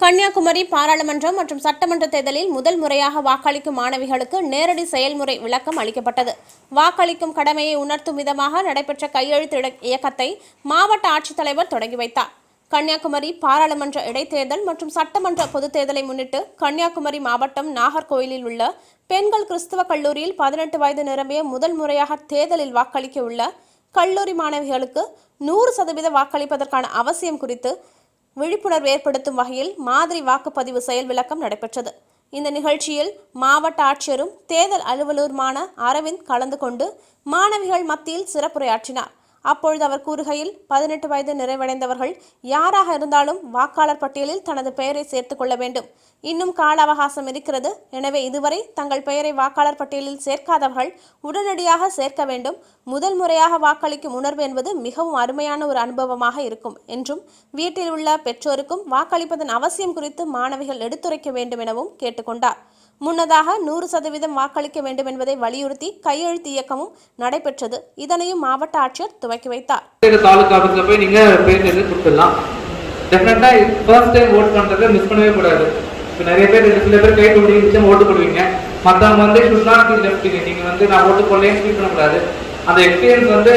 கன்னியாகுமரி பாராளுமன்றம் மற்றும் சட்டமன்ற தேர்தலில் முதல் முறையாக வாக்களிக்கும் மாணவிகளுக்கு நேரடி செயல்முறை விளக்கம் அளிக்கப்பட்டது. வாக்களிக்கும் கடமையை உணர்த்தும் விதமாக நடைபெற்ற கையெழுத்து இயக்கத்தை மாவட்ட ஆட்சித்தலைவர் தொடங்கி வைத்தார். கன்னியாகுமரி பாராளுமன்ற இடைத்தேர்தல் மற்றும் சட்டமன்ற பொதுத் தேர்தலை முன்னிட்டு கன்னியாகுமரி மாவட்டம் நாகர்கோயிலில் உள்ள பெண்கள் கிறிஸ்தவ கல்லூரியில் பதினெட்டு வயது நிரம்பிய முதல் முறையாக தேர்தலில் வாக்களிக்க உள்ள கல்லூரி மாணவிகளுக்கு நூறு சதவீத வாக்களிப்பதற்கான அவசியம் குறித்து விழிப்புணர்வு ஏற்படுத்தும் வகையில் மாதிரி வாக்குப்பதிவு செயல் விளக்கம் நடைபெற்றது. இந்த நிகழ்ச்சியில் மாவட்ட ஆட்சியரும் தேர்தல் அலுவலருமான அரவிந்த் கலந்து கொண்டு மாணவிகள் மத்தியில் சிறப்புரையாற்றினார். அப்பொழுது அவர் கூறுகையில் பதினெட்டு வயது நிறைவடைந்தவர்கள் யாராக இருந்தாலும் வாக்காளர் பட்டியலில் தனது பெயரை சேர்த்துக் கொள்ள வேண்டும். இன்னும் கால அவகாசம் இருக்கிறது. எனவே இதுவரை தங்கள் பெயரை வாக்காளர் பட்டியலில் சேர்க்காதவர்கள் உடனடியாக சேர்க்க வேண்டும். முதல் முறையாக வாக்களிக்கும் உணர்வு என்பது மிகவும் அருமையான ஒரு அனுபவமாக இருக்கும் என்றும் வீட்டில் உள்ள பெற்றோருக்கும் வாக்களிப்பதன் அவசியம் குறித்து மாணவிகள் எடுத்துரைக்க வேண்டும் எனவும் கேட்டுக்கொண்டார் முன்னதாக நூறு சதவீதம் வாக்களிக்க வேண்டும் என்பதை வலியுறுத்தி கையெழுத்து இயக்கமும் நடைபெற்றது. இதனையும் மாவட்ட ஆட்சியர் துவக்கி வைத்தார். இந்த ஆஃபீஸில் போய் நீங்க பேர் எழுதி கொடுத்துடலாம். ஃபர்ஸ்ட் டைம் ஓட் பண்றதை மிஸ் பண்ணவே கூடாது. இப்போ நிறைய பேர் சில பேர் கை தொடி நிச்சயம் ஓட்டு போடுவீங்க. மற்றவங்க வந்து ஷுட் நாட் பி லெஃப்ட் வந்து நான் ஓட்டு போடலேன்னு ஃபீல் பண்ணக்கூடாது. அந்த எக்ஸ்பீரியன்ஸ் வந்து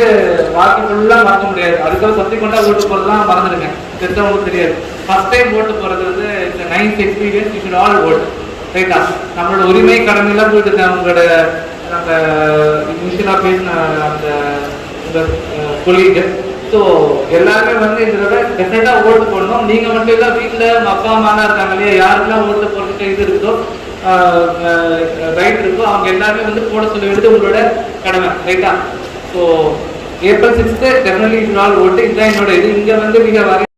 வாழ்க்கை ஃபுல்லாக மறக்க முடியாது. அதுக்காக சப்சிக்வெண்ட்டாக ஓட்டு போடலாம் மறந்துடுங்க. தெரிஞ்சவங்களுக்கு தெரியாது. ஃபர்ஸ்ட் டைம் ஓட்டு போறது வந்து இந்த ninth experience you should all vote ரைட்டா நம்மளோட உரிமை கடமையெல்லாம் போயிட்டு அவங்களோட அந்த இனிஷியலாக பேசின அந்த உங்கள் கொலீக் ஸோ எல்லாருமே வந்து இந்த தடவை டெஃபினட்டாக ஓட்டு போடணும். நீங்கள் மட்டும் இல்லை வீட்டில் அப்பா அம்மாலாம் இருக்காங்க இல்லையா? யாருக்கெல்லாம் ஓட்டு போடுறதுக்கு இது இருக்கோ ரைட் இருக்கோ அவங்க எல்லாருமே வந்து போட சொல்ல வேண்டியது உங்களோட கடமை. ரைட்டா so April sixth definitely all vote. இதுதான் என்னோட இது. இங்கே வந்து மிக வரை